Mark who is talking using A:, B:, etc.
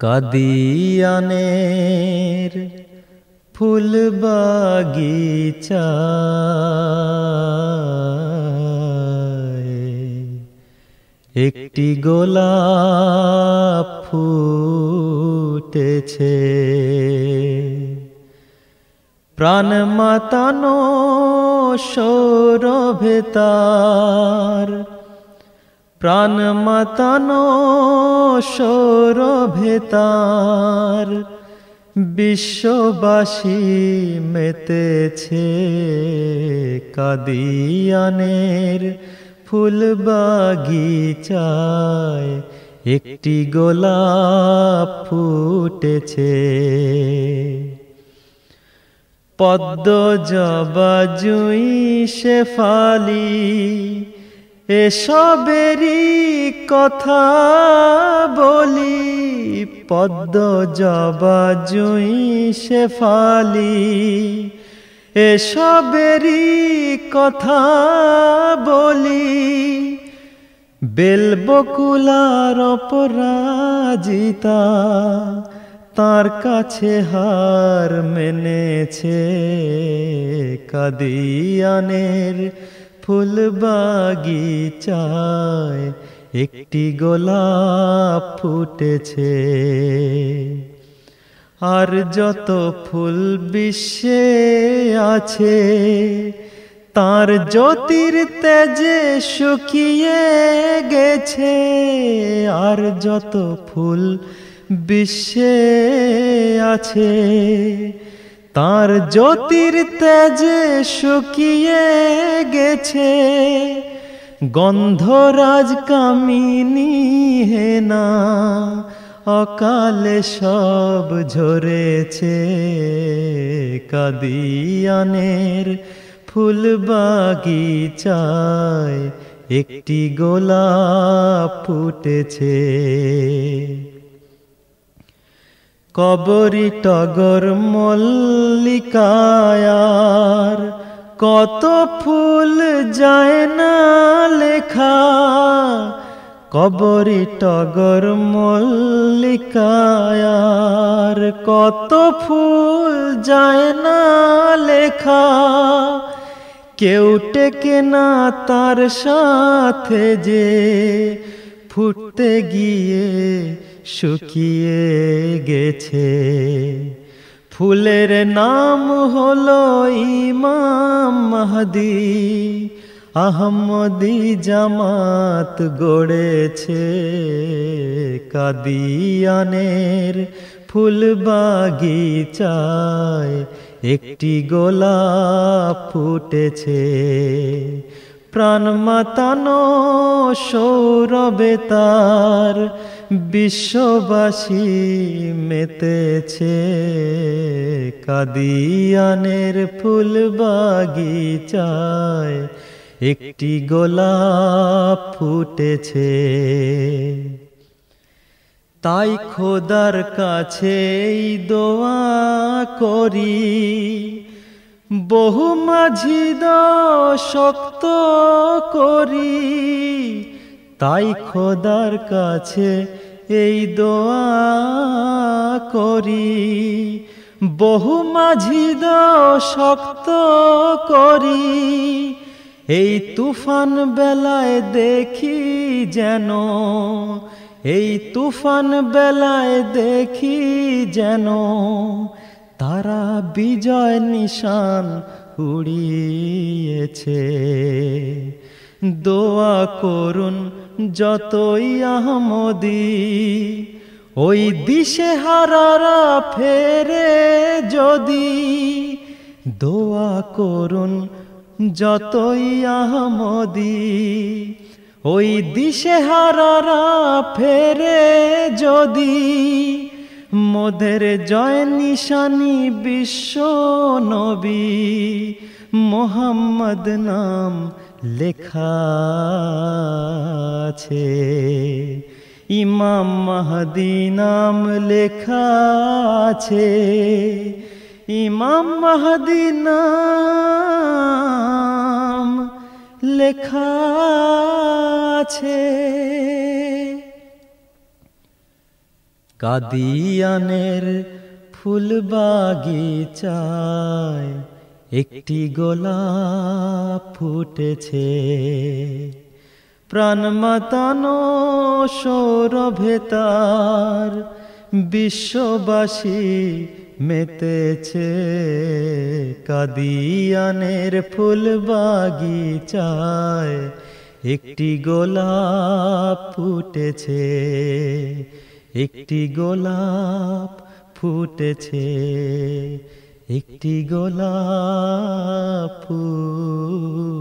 A: কাদিয়ানের ফুল বাগিচা। একটি গোলাপ ফুটেছে। প্রাণ মাতানো সৌরভেতার প্রাণ মাতানো সৌরভেতার বিশ্ববাসী মেতেছে কাদিয়ানের ফুল বাগিচায়। একটি গোলাপ ফুটেছে। পদ্ম জবা জুই শেফালি এসবেরই কথা বলি, পদ্ম জবা জুই শেফালি এসবেরই কথা বলি, বেলবকুলার অপরাজিতা তার কাছে হার মেনেছে কাদিয়ানের ফুল বাগিচায় একটি গোলাপ ফুটেছে। আর যত ফুল বিশ্বে আছে, তার জ্যোতির তেজে শুকিয়ে গেছে। আর যত ফুল বিশ্বে আছে তার জ্যোতির তেজে শুকিয়ে গেছে। গন্ধরাজ কামিনী হেনা অকালে সব ঝরেছে। কাদিয়ানের ফুল বাগিচায় একটি গোলাপ ফুটেছে। কবরি টগর মল্লিকায়ার, কত ফুল যায় না লেখা। কবরি টগর মল্লিকায়ার, কত ফুল যায় না লেখা। কেউ টেকে না তার সাথে যে ফুটতে গিয়ে শুকিয়ে গেছে। ফুলের নাম হলো ইমাম মাহদি। আহমদি জামাত গড়েছে কাদিয়ানের ফুল বাগিচায়। একটি গোলাপ ফুটেছে। প্রাণ মাতানো সৌরবে তার বিশ্ববাসী মেতেছে কাদিয়ানের ফুল বাগিচায় একটি গোলাপ ফুটেছে। তাই খোদার কাছেই দোয়া করি বহু মাঝি শক্ত করি, তাই খোদার কাছে এই দোয়া করি। বহু মাঝি শক্ত করি, এই তুফান বেলায় দেখি যেন, এই তুফান বেলায় দেখি যেন তারা বিজয় নিশান উড়িয়েছে। দোয়া করুন যতই আহমদি, ওই দিশে হারারা ফেরে যদি। দোয়া করুন যতই আহমদি, ওই দিশে হারারা ফেরে যদি। মোদের জয় নিশানি বিশ্ব নবী, মোহাম্মদ নাম লেখা আছে। ইমাম মাহদি নাম লেখা আছে। ইমাম মাহদি নাম লেখা আছে। কাদিয়ানের ফুল বাগিচায় একটি গোলাপ ফুটেছে। প্রাণ মাতানো সৌরভে তার বিশ্ববাসী মেতেছে। কাদিয়ানের ফুল বাগিচায় একটি গোলাপ ফুটেছে। একটি গোলাপ ফুটেছে একটি গোলাপ ফুটেছে।